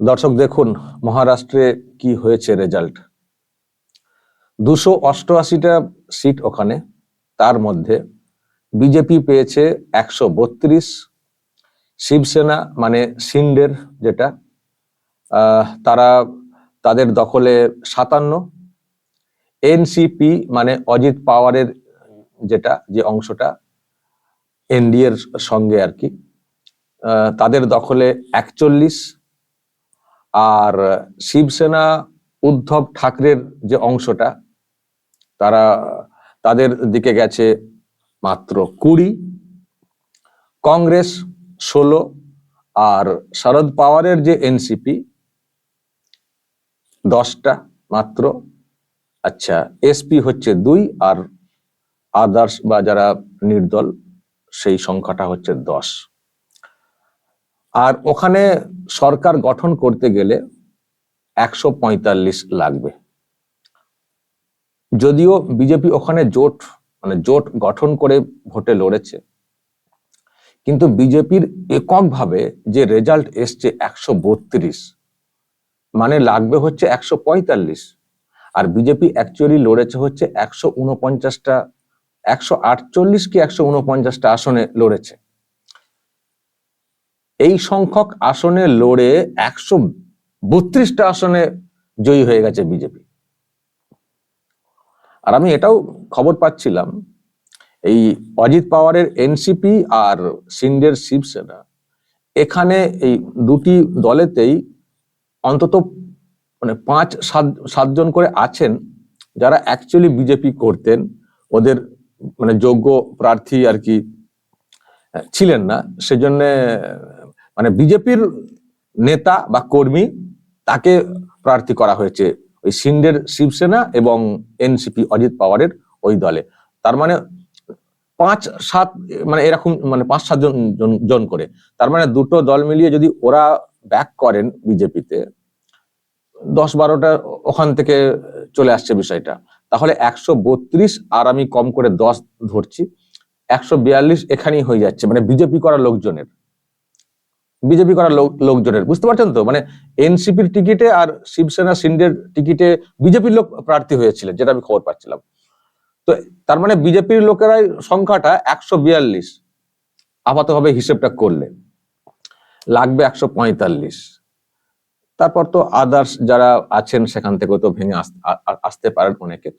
দর্শক দেখুন, মহারাষ্ট্রে কি হয়েছে রেজাল্ট দুশো অষ্টআশিটা সিট ওখানে, তার মধ্যে বিজেপি পেয়েছে একশো বত্রিশ, শিবসেনা মানে সিন্ডের যেটা তারা তাদের দখলে সাতান্ন এনসিপি মানে অজিত পাওয়ারের যেটা, যে অংশটা এনডিএর সঙ্গে আর কি তাদের দখলে একচল্লিশ আর শিবসেনা উদ্ধব ঠাকরের যে অংশটা, তারা তাদের দিকে গেছে মাত্র কুড়ি। কংগ্রেস ষোলো আর শরদ পাওয়ারের যে এনসিপি, দশটা মাত্র। আচ্ছা এসপি হচ্ছে দুই আর আদার্স বা যারা নির্দল, সেই সংখ্যাটা হচ্ছে দশ। আর ওখানে সরকার গঠন করতে গেলে একশো পঁয়তাল্লিশ লাগবে। যদিও বিজেপি ওখানে জোট মানে জোট গঠন করে ভোটে লড়েছে, কিন্তু বিজেপির এককভাবে যে রেজাল্ট এসছে একশো বত্রিশ মানে লাগবে হচ্ছে একশো পঁয়তাল্লিশ, আর বিজেপি অ্যাকচুয়ালি লড়েছে হচ্ছে একশো উনপঞ্চাশটা, একশো আটচল্লিশ কি একশো উনপঞ্চাশটা আসনে লড়েছে। এই সংখ্যক আসনে লড়ে একশো বত্রিশটা আসনে জয়ী হয়ে গেছে বিজেপি। আর আমি এটাও খবর পাচ্ছিলাম, এই অজিত পাওয়ারের এনসিপি আর সিন্ডের শিবসেনা, এখানে এই দুটি দলেতেই অন্তত মানে পাঁচ, সাত, সাতজন করে আছেন যারা অ্যাকচুয়ালি বিজেপি করতেন, ওদের মানে যোগ্য প্রার্থী আর কি ছিলেন না। সেজন্য মানে বিজেপির নেতা বা কর্মী তাকে প্রার্থী করা হয়েছে ওই সিন্ডের শিবসেনা এবং এনসিপি অজিত পাওয়ারের ওই দলে। তার মানে পাঁচ, সাত মানে এরকম মানে পাঁচ, সাত জন, জন- করে। তার মানে দুটো দল মিলিয়ে যদি ওরা ব্যাক করেন বিজেপিতে, দশ বারোটা ওখান থেকে চলে আসছে বিষয়টা। তাহলে একশো বত্রিশ আর আমি কম করে দশ ধরছি। একশো বিয়াল্লিশ এখানেই হয়ে যাচ্ছে। মানে বিজেপি করা লোকজনের। বিজেপি করা লোক- লোকজনের, বুঝতে পারছেন তো? মানে এনসিপির টিকিটে আর শিবসেনা সিন্ডের টিকিটে বিজেপির লোক প্রার্থী হয়েছিলেন, যেটা আমি খবর পাচ্ছিলাম। তো তার মানে বিজেপির লোকেরাই সংখ্যাটা একশো বিয়াল্লিশ। আপাতভাবে হিসেবটা করলে লাগবে একশো পঁয়তাল্লিশ। তারপর তো আদার্স যারা আছেন সেখান থেকে তো ভেঙে আসতে পারেন অনেকে।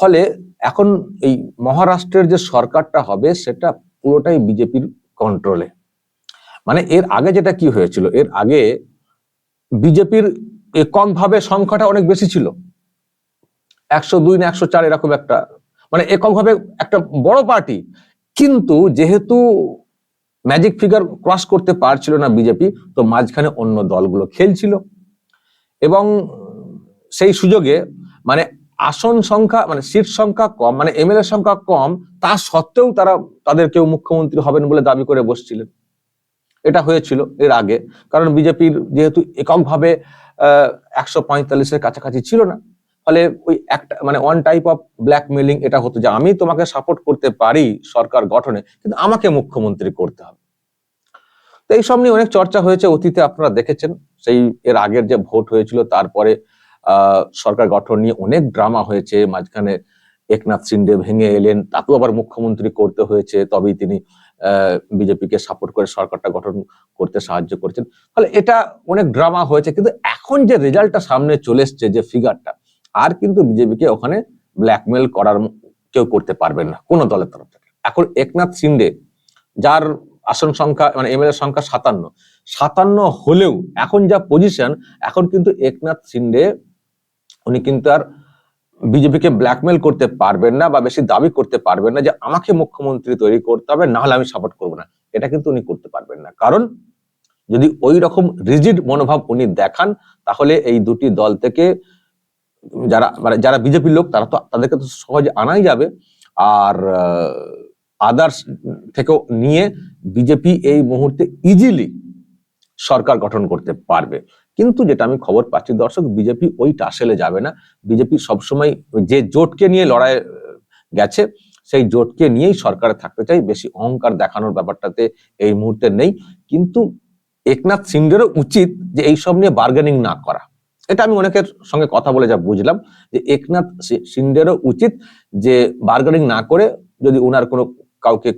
ফলে এখন এই মহারাষ্ট্রের যে সরকারটা হবে সেটা পুরোটাই বিজেপির কন্ট্রোলে মানে এর আগে যেটা কি হয়েছিল? এর আগে বিজেপির এককভাবে সংখ্যাটা অনেক বেশি ছিল। একশো দুই না একশো চার এরকম একটা মানে এককভাবে একটা বড় পার্টি। কিন্তু যেহেতু ম্যাজিক ফিগার ক্রস করতে পারছিল না বিজেপি, তো মাঝখানে অন্য দলগুলো খেলছিল। এবং সেই সুযোগে মানে আসন সংখ্যা মানে সিট সংখ্যা কম মানে এমএলএ সংখ্যা কম, তা সত্ত্বেও তারা, তাদের কেউ মুখ্যমন্ত্রী হবেন বলে দাবি করে বসছিলেন। এটা হয়েছিল এর আগে। কারণ বিজেপির যেহেতু এককভাবে একশো পঁয়তাল্লিশের কাছাকাছি ছিল না, ফলে ওই একটা মানে ওয়ান টাইপ অফ ব্ল্যাকমেলিং এটা হতো যে আমি তোমাকে সাপোর্ট করতে পারি সরকার গঠনে, কিন্তু আমাকে মুখ্যমন্ত্রী করতে হবে। তো এইসব নিয়ে অনেক চর্চা হয়েছে, অতীতে আপনারা দেখেছেন। সেই এর আগের যে ভোট হয়েছিল, তারপরে সরকার গঠন নিয়ে অনেক ড্রামা হয়েছে। মাঝখানে একনাথ সিন্ডে ভেঙে এলেন, তাকেও আবার মুখ্যমন্ত্রী করতে হয়েছে, তবেই তিনি বিজেপিকে সাপোর্ট করে সরকারটা গঠন করতে সাহায্য করেছেন। ফলে এটা অনেক ড্রামা হয়েছে, কিন্তু এখন যে রেজাল্টটা সামনে চলে এসছে, যে ফিগারটা আর কিন্তু বিজেপিকে ওখানে ব্ল্যাকমেল করার কেউ করতে পারবেন না, কোনো দলের তরফ থেকে। এখন একনাথ সিন্ডে যার আসন সংখ্যা মানে এমএলএ সংখ্যা সাতান্ন সাতান্ন হলেও এখন যা পজিশন এখন কিন্তু একনাথ সিন্ডে উনি কিন্তু আর বিজেপিকে ব্ল্যাকমেল করতে পারবেন না বা বেশি দাবি করতে পারবেন না যে আমাকে মুখ্যমন্ত্রী তৈরি করতে হবে না হলে আমি সাপোর্ট করব না। এটা কিন্তু উনি করতে পারবেন না। কারণ যদি ওই রকম রিজিড মনোভাব উনি দেখান, তাহলে এই দুটি দল থেকে যারা মানে যারা বিজেপির লোক, তারা তো তাদেরকে তো সহজে আনাই যাবে। আর আদার্স থেকেও নিয়ে বিজেপি এই মুহূর্তে ইজিলি সরকার গঠন করতে পারবে। কিন্তু যেটা আমি খবর পাচ্ছি, দর্শক, বিজেপি ওই টাসেলে যাবে না। বিজেপি সবসময় যে জোটকে নিয়ে লড়াই গেছে, সেই জোটকে নিয়েই সরকারে থাকতে চাই। বেশি অহংকার দেখানোর ব্যাপারটাতে এই মুহূর্তে নেই। কিন্তু একনাথ সিন্ডেরও উচিত যে এইসব নিয়ে বার্গেনিং না করা। এটা আমি অনেকের সঙ্গে কথা বলে যা বুঝলাম যে একনাথ সিন্ডেরও উচিত যে বার্গেনিং না করে যদি উনার কোনো কাউকে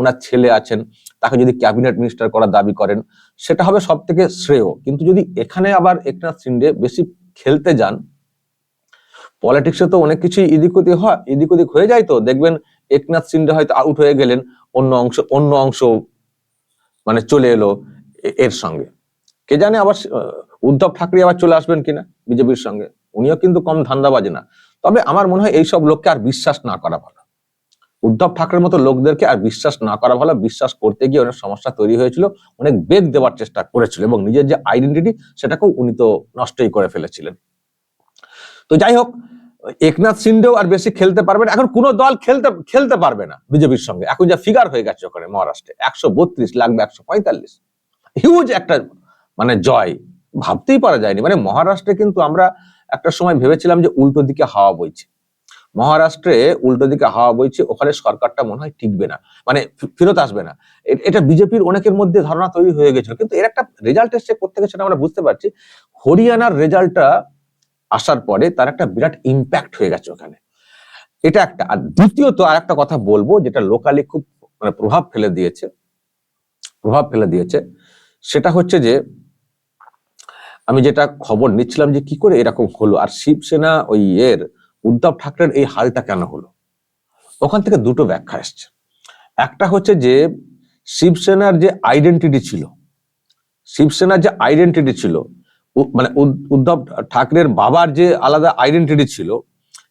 ওনার ছেলে আছেন, তাকে যদি ক্যাবিনেট মিনিস্টার করার দাবি করেন, সেটা হবে সব থেকে শ্রেয়। কিন্তু যদি এখানে আবার একনাথ সিন্ডে বেশি খেলতে যান, পলিটিক্সে তো অনেক কিছুই এদিক ওদিক হয় এদিক ওদিক হয়ে যায় তো। দেখবেন একনাথ সিন্ডে হয়তো আউট হয়ে গেলেন, অন্য অংশ অন্য অংশ মানে চলে এলো এর সঙ্গে। কে জানে আবার উদ্ধব ঠাকরে আবার চলে আসবেন কিনা বিজেপির সঙ্গে? উনিও কিন্তু কম ধান্দাবাজ না। তবে আমার মনে হয় এইসব লোককে আর বিশ্বাস না করা ভালো। উদ্ধব ঠাকরের মতো লোকদেরকে আর বিশ্বাস না করা ভালো, বিশ্বাস করতে গিয়ে অনেক সমস্যা তৈরি হয়েছিল, অনেক বেগ দেওয়ার চেষ্টা করেছিল এবং নিজের যে আইডেন্টিটি সেটাকেও উনি তো নষ্টই করে ফেলেছিলেন। তো যাই হোক, একনাথ সিন্ডেও আর বেশি খেলতে পারবে না। এখন কোনো দল খেলতে খেলতে পারবে না বিজেপির সঙ্গে। এখন যা ফিগার হয়ে গেছে ওখানে মহারাষ্ট্রে, একশো বত্রিশ লাগবে, একশো পঁয়তাল্লিশ। হিউজ একটা মানে জয়, ভাবতেই পারা যায়নি। মানে মহারাষ্ট্রে কিন্তু আমরা একটা সময় ভেবেছিলাম যে উল্টো দিকে হাওয়া বইছে। মহারাষ্ট্রে উল্টো দিকে হাওয়া বইছে, ওখানে সরকারটা মনে হয় টিকবে না মানে ফেরত আসবে না। এটা বিজেপির অনেকের মধ্যে ধারণা তৈরি হয়ে গেছিল, কিন্তু এর একটা রেজাল্ট এসছে কোথেকে সেটা আমরা বুঝতে পারছি। হরিয়ানার রেজাল্টটা আসার পরে তার একটা বিরাট ইম্প্যাক্ট হয়ে গেছে ওখানে। এটা একটা। আর দ্বিতীয়ত আর একটা কথা বলব, যেটা লোকালি খুব মানে প্রভাব ফেলে দিয়েছে, প্রভাব ফেলে দিয়েছে, সেটা হচ্ছে যে আমি যেটা খবর নিচ্ছিলাম যে কি করে এরকম হলো। আর শিবসেনা ওই এর উদ্ধব ঠাকরের এই হালটা কেন হলো? ওখান থেকে দুটো ব্যাখ্যা এসছে। একটা হচ্ছে যে, শিবসেনার যে আইডেন্টিটি ছিল, শিবসেনার যে আইডেন্টিটি ছিল মানে উদ- উদ্ধব ঠাকরের বাবার যে আলাদা আইডেন্টিটি ছিল,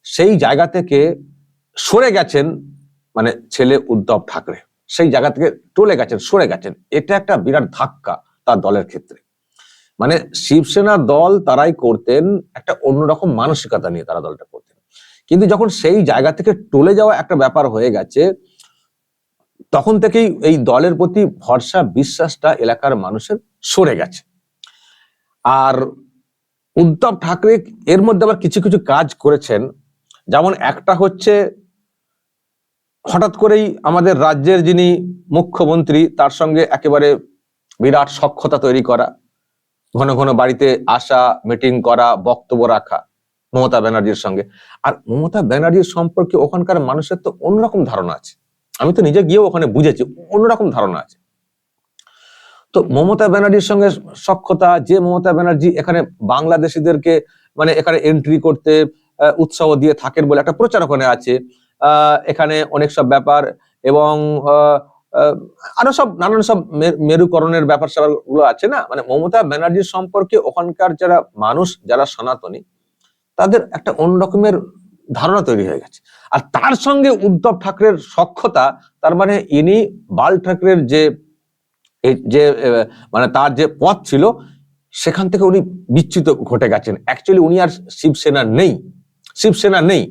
সেই জায়গা থেকে সরে গেছেন মানে ছেলে উদ্ধব ঠাকরে। সেই জায়গা থেকে টলে গেছেন, সরে গেছেন। এটা একটা বিরাট ধাক্কা তার দলের ক্ষেত্রে। মানে শিবসেনা দল তারাই করতেন একটা অন্যরকম মানসিকতা নিয়ে তারা দলটা করতেন। কিন্তু যখন সেই জায়গা থেকে টলে যাওয়া একটা ব্যাপার হয়ে গেছে, তখন থেকেই এই দলের প্রতি ভরসা, বিশ্বাসটা এলাকার মানুষের সরে গেছে। আর উদ্ধব ঠাকরে এর মধ্যে আবার কিছু কিছু কাজ করেছেন। যেমন একটা হচ্ছে, হঠাৎ করেই আমাদের রাজ্যের যিনি মুখ্যমন্ত্রী, তার সঙ্গে একেবারে বিরাট সক্ষতা তৈরি করা, ঘন ঘন বাড়িতে আসা মিটিং করা, বক্তব্য রাখা। মমতা ব্যানার্জির সঙ্গে। আর মমতা ব্যানার্জির সম্পর্কে ওখানকার মানুষের তো অন্যরকম ধারণা আছে। আমি তো নিজে গিয়েও ওখানে বুঝেছি, অন্যরকম ধারণা আছে। তো মমতা ব্যানার্জির সঙ্গে সক্ষতা, যে মমতা ব্যানার্জি এখানে বাংলাদেশিদেরকে মানে এখানে এন্ট্রি করতে উৎসাহ দিয়ে থাকেন বলে একটা প্রচার ওখানে আছে। এখানে অনেক সব ব্যাপার এবং আরও সব নানান সব মেরুকরণের ব্যাপার স্যাপারগুলো আছে না? মানে মমতা ব্যানার্জির সম্পর্কে ওখানকার যারা মানুষ, যারা সনাতনী তাদের একটা অন্যরকমের ধারণা তৈরি হয়ে গেছে। আর তার সঙ্গে উদ্ধব ঠাকরের সক্ষতা তার মানে ইনি বাল ঠাকরের যে যে মানে তার যে পথ ছিল, সেখান থেকে উনি বিচ্যুত ঘটে গেছেন। অ্যাকচুয়ালি উনি আর শিবসেনা নেই। শিবসেনা নেই।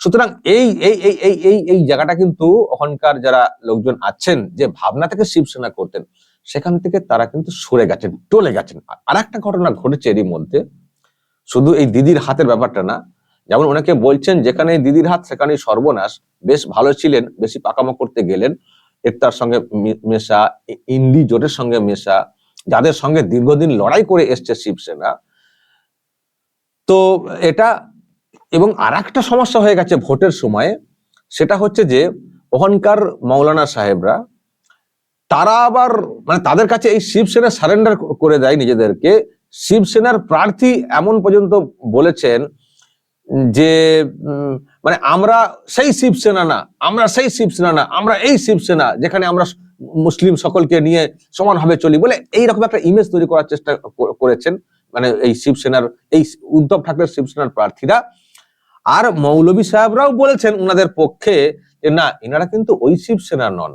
সুতরাং এই এই এই এই এই এই জায়গাটা কিন্তু ওখানকার যারা লোকজন আছেন, যে ভাবনা থেকে শিবসেনা করতেন, সেখান থেকে তারা কিন্তু সরে গেছেন, টলে গেছেন। আর একটা ঘটনা ঘটেছে এরই মধ্যে। শুধু এই দিদির হাতের ব্যাপারটা না, যেমন অনেকে বলছেন যেখানে দিদির হাত সেখানেই সর্বনাশ, বেশ ভালো ছিলেন, বেশি পাকামো করতে গেলেন, একতার সঙ্গে মেশা ইন্ডি জোটের সঙ্গে মেশা, যাদের সঙ্গে দীর্ঘদিন লড়াই করে এসছে শিবসেনা। তো এটা, এবং আর একটা সমস্যা হয়ে গেছে ভোটের সময়ে, সেটা হচ্ছে যে ওখানকার মৌলানা সাহেবরা, তারা আবার মানে তাদের কাছে এই শিবসেনা সারেন্ডার করে দেয় নিজেদেরকে শিবসেনার প্রার্থী এমন পর্যন্ত বলেছেন যে মানে আমরা সেই শিবসেনা না, আমরা সেই শিবসেনা না, আমরা এই শিবসেনা যেখানে আমরা মুসলিম সকলকে নিয়ে সমানভাবে চলি বলে এইরকম একটা ইমেজ তৈরি করার চেষ্টা করেছেন মানে এই শিবসেনার, এই উদ্ধব ঠাকরের শিবসেনার প্রার্থীরা। আর মৌলবী সাহেবরাও বলেছেন ওনাদের পক্ষে যে না, এনারা কিন্তু ওই শিবসেনা নন,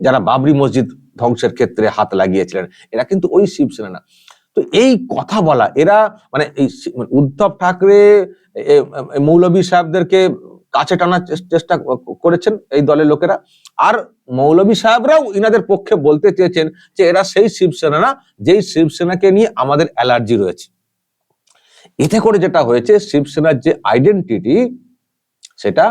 যারা বাবরি মসজিদ ধ্বংসের ক্ষেত্রে হাত লাগিয়েছিলেন, এরা কিন্তু ওই শিবসেনা না। তো এই কথা বলা, এরা মানে এই মানে উদ্ধব ঠাকরে মৌলবী সাহেবদেরকে কাছে টানার চেষ্টা করেছেন এই দলের লোকেরা। আর মৌলবী সাহেবরাও ইনাদের পক্ষে বলতে চেয়েছেন যে এরা সেই শিবসেনা না যেই শিবসেনাকে নিয়ে আমাদের অ্যালার্জি রয়েছে। এতে করে যেটা হয়েছে, শিবসেনার যে আইডেন্টিটি সেটা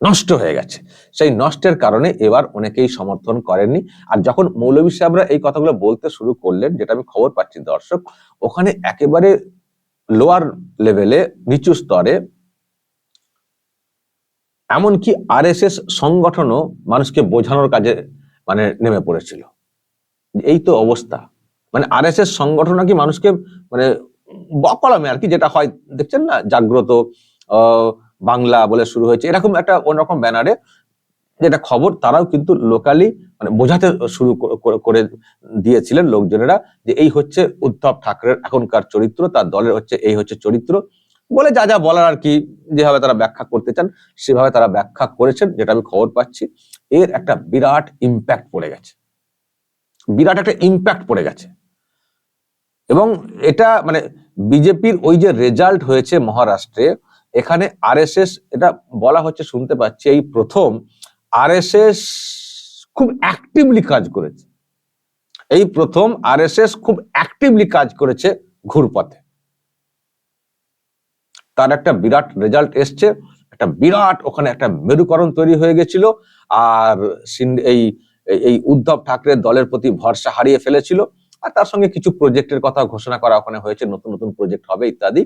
নষ্ট হয়ে গেছে। সেই নষ্টের কারণে এবার অনেকেই সমর্থন করেননি। আর যখন মৌলভী সাহেবরা এই কথাগুলো বলতে শুরু করলেন যেটা আমি খবর পাচ্ছি দর্শক ওখানে একেবারে লোয়ার লেভেলে নিচু স্তরে এমনকি আরএসএস সংগঠনও মানুষকে বোঝানোর কাজে মানে নেমে পড়েছিল। এই তো অবস্থা। মানে আরএসএস সংগঠন নাকি মানুষকে মানে বকলমে আর কি যেটা হয় দেখছেন না? জাগ্রত আহ, বাংলা বলে শুরু হয়েছে। এরকম একটা অন্যরকম ব্যানারে যেটা খবর তারাও কিন্তু লোকালি মানে বোঝাতে শুরু করে দিয়েছিলেন লোকজনেরা যে এই হচ্ছে উদ্ধব ঠাকরের এখনকার চরিত্র, তার দলের হচ্ছে এই হচ্ছে চরিত্র। বলে যা যা বলার আর কি যেভাবে তারা ব্যাখ্যা করতে চান, সেভাবে তারা ব্যাখ্যা করেছেন, যেটা আমি খবর পাচ্ছি। এর একটা বিরাট ইম্প্যাক্ট পড়ে গেছে। বিরাট একটা ইম্প্যাক্ট পড়ে গেছে। এবং এটা মানে বিজেপির ওই যে রেজাল্ট হয়েছে মহারাষ্ট্রে এখানে আরএসএস এটা বলা হচ্ছে, শুনতে পাচ্ছি, এই প্রথম আরএসএস খুব অ্যাক্টিভলি কাজ করেছে। এই প্রথম আরএসএস খুব অ্যাক্টিভলি কাজ করেছে ঘুরপথে। তার একটা বিরাট রেজাল্ট এসছে, একটা বিরাট ওখানে একটা মেরুকরণ তৈরি হয়ে গেছিল, আর এই, এই- উদ্ধব ঠাকরের দলের প্রতি ভরসা হারিয়ে ফেলেছিল। আর তার সঙ্গে কিছু প্রজেক্টের কথা ঘোষণা করা ওখানে হয়েছে, নতুন নতুন প্রজেক্ট হবে ইত্যাদি,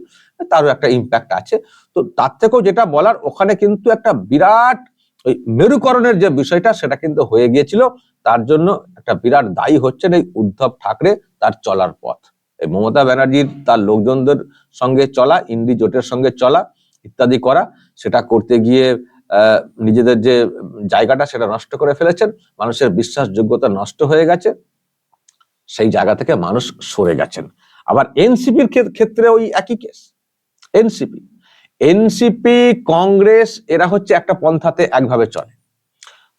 তারও একটা ইম্প্যাক্ট আছে। তো তার থেকেও যেটা বলার, ওখানে কিন্তু একটা বিরাট ওই মেরুকরণের যে বিষয়টা, সেটা কিন্তু হয়ে গিয়েছিল। তার জন্য একটা বিরাট দায়ী হচ্ছেন এই উদ্ধব ঠাকরে তার চলার পথ। এই মমতা ব্যানার্জির তার লোকজনদের সঙ্গে চলা, ইন্ডি জোটের সঙ্গে চলা, ইত্যাদি করা, সেটা করতে গিয়ে নিজেদের যে জায়গাটা, সেটা নষ্ট করে ফেলেছেন। মানুষের বিশ্বাসযোগ্যতা নষ্ট হয়ে গেছে। সেই জায়গা থেকে মানুষ সরে গেছেন। আবার এনসিপির ক্ষেত্রে ওই একই কেস এনসিপি এনসিপি কংগ্রেস এরা হচ্ছে একটা পন্থাতে একভাবে চলে।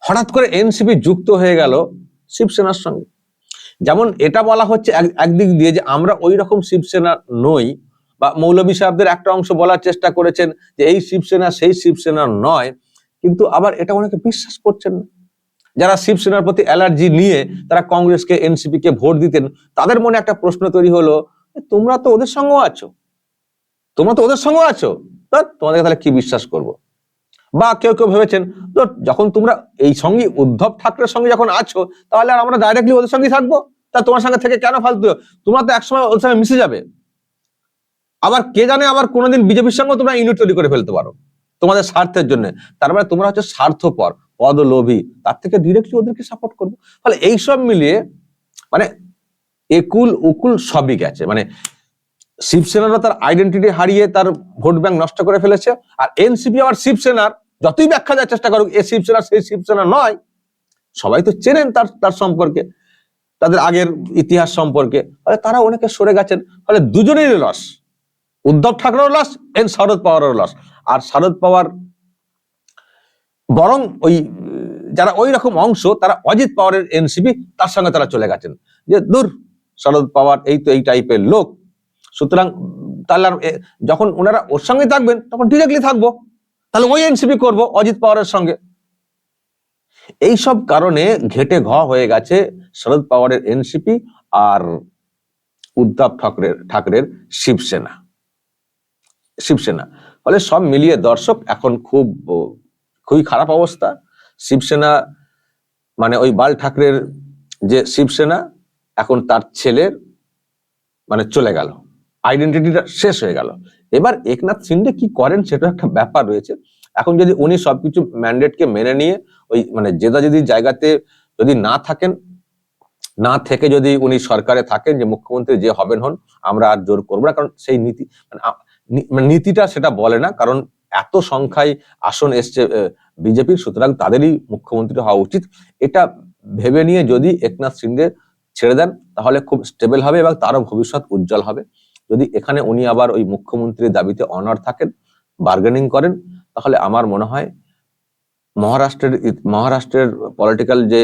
হঠাৎ করে এনসিপি যুক্ত হয়ে গেল শিবসেনার সঙ্গে। যেমন এটা বলা হচ্ছে এক- একদিক দিয়ে যে আমরা ওই রকম শিবসেনা নই বা মৌলবী সাহেবদের একটা অংশ বলার চেষ্টা করেছেন যে এই শিবসেনা সেই শিবসেনা নয়। কিন্তু আবার এটা অনেকে বিশ্বাস করছেন না। যারা শিবসেনার প্রতি অ্যালার্জি নিয়ে তারা কংগ্রেসকে এনসিপি কে ভোট দিতেন, তাদের মনে একটা প্রশ্ন তৈরি হলো তোমরা তো ওদের সঙ্গেও আছো। তোমরা তো ওদের সঙ্গেও আছো। তা, তোমাদেরকে তাহলে কি বিশ্বাস করব? বা কেউ কেউ ভেবেছেন তো যখন তোমরা এই সঙ্গে উদ্ধব ঠাকরের সঙ্গে যখন আছো, তাহলে আর আমরা ডাইরেক্টলি ওদের সঙ্গেই থাকব? তা, তোমার সঙ্গে থেকে কেন ফালতু? তোমরা তো একসময় ওদের সঙ্গে মিশে যাবে। আবার কে জানে আবার কোনোদিন বিজেপির সঙ্গে তোমরা ইউনিট তৈরি করে ফেলতে পারো, তোমাদের স্বার্থের জন্য। তার মানে তোমরা হচ্ছে স্বার্থপর। পদ লোভী তার থেকে ডিরেক্টলি ওদেরকে সাপোর্ট করব। ফলে এইসব মিলিয়ে মানে একুল উকুল সবই গেছে। মানে শিবসেনারা তার আইডেন্টিটি হারিয়ে তার ভোট ব্যাংক নষ্ট করে ফেলেছে, আর এনসিপি আবার শিবসেনার, যতই ব্যাখ্যা দেওয়ার চেষ্টা করুক, এ শিবসেনা, সেই শিবসেনা নয়। সবাই তো চেনেন তার তার সম্পর্কে, তাদের আগের ইতিহাস সম্পর্কে। ফলে তারা অনেকে সরে গেছেন। ফলে দুজনেরই লস উদ্ধব ঠাকরেও লস এন শরদ পাওয়ারেরও লস আর শরদ পাওয়ার বরং ওই, যারা ওই রকম অংশ, তারা অজিত পাওয়ারের এনসিপি, তার সঙ্গে তারা চলে গেছেন। যে দূর, শরদ পাওয়ার এই তো এই টাইপের লোক। সুতরাং তাহলে যখন ওনারা ওর সঙ্গে থাকবেন, তখন ডিরেক্টলি থাকব। তাহলে ওই এনসিপি করব, অজিত পাওয়ারের সঙ্গে। এই সব কারণে ঘেটে ঘ হয়ে গেছে শরদ পাওয়ারের এনসিপি আর উদ্ধব ঠাকরের ঠাকরের শিবসেনা। শিবসেনা। ফলে সব মিলিয়ে দর্শক এখন খুব খুবই খারাপ অবস্থা। শিবসেনা মানে ওই বাল ঠাকরের যে শিবসেনা, এখন তার ছেলের মানে চলে গেল। আইডেন্টিটিটা শেষ হয়ে গেল। এবার একনাথ সিন্ডে কি করেন সেটা একটা ব্যাপার রয়েছে। এখন যদি উনি সবকিছু ম্যান্ডেটকে মেনে নিয়ে ওই মানে জেদা যদি জায়গাতে যদি না থাকেন, না থেকে যদি উনি সরকারে থাকেন, যে মুখ্যমন্ত্রী যে হবেন হন, আমরা আর জোর করব না। কারণ সেই নীতি মানে মানে নীতিটা সেটা বলে না। কারণ এত সংখ্যায় আসন এসছে বিজেপির, সুতরাং তাদেরই মুখ্যমন্ত্রী হওয়া উচিত। এটা ভেবে নিয়ে যদি একনাথ সিন্ডে ছেড়ে দেন, তাহলে খুব স্টেবল হবে এবং তারও ভবিষ্যৎ উজ্জ্বল হবে। যদি এখানে উনি আবার ওই মুখ্যমন্ত্রীর দাবিতে অনার থাকেন বার্গেনিং করেন, তাহলে আমার মনে হয় মহারাষ্ট্রের মহারাষ্ট্রের পলিটিক্যাল যে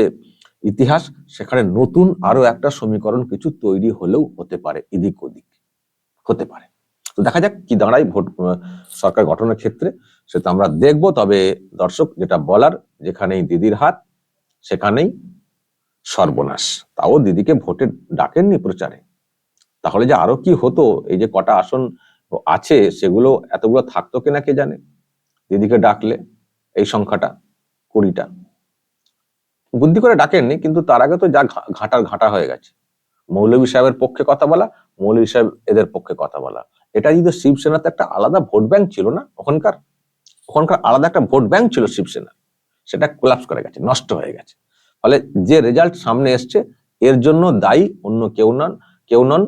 ইতিহাস, সেখানে নতুন আরও একটা সমীকরণ কিছু তৈরি হলেও হতে পারে, এদিক ওদিক, হতে পারে। তো দেখা যাক কি দাঁড়ায় ভোট সরকার গঠনের ক্ষেত্রে। সেটা আমরা দেখব, তবে দর্শক, যেটা বলার, যেখানেই দিদির হাত, সেখানেই সর্বনাশ। তাও দিদিকে ভোটে ডাকেননি প্রচারে। তাহলে যে আরও কি হতো? এই যে কটা আসন আছে, সেগুলো এতগুলো থাকতো কিনা কে জানে? দিদিকে ডাকলে এই সংখ্যাটা, কুড়িটা। বুদ্ধি করে ডাকেননি, কিন্তু তার আগে তো যা ঘাটার ঘাটা হয়ে গেছে। মৌলভী সাহেবের পক্ষে কথা বলা, মৌলভী সাহেব এদের পক্ষে কথা বলা। এটা যদি শিবসেনাতে একটা আলাদা ভোট ব্যাংক ছিল না, ওখানকার ওখানকার আলাদা একটা ভোট ব্যাংক ছিল শিবসেনা সেটা কোলাপস করে গেছে, নষ্ট হয়ে গেছে। ফলে যে রেজাল্ট সামনে এসছে, এর জন্য দায়ী অন্য কেউ নন কেউ নন,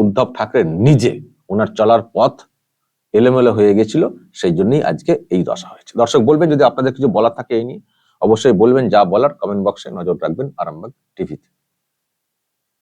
উদ্ধব ঠাকরে নিজে ওনার চলার পথ এলোমেলো হয়ে গেছিল, সেই জন্যই আজকে এই দশা হয়েছে। দর্শক, বলবেন যদি আপনাদের কিছু বলার থাকে এই নিয়ে, অবশ্যই বলবেন, যা বলার কমেন্ট বক্সে নজর রাখবেন, আরামবাগ টিভিতে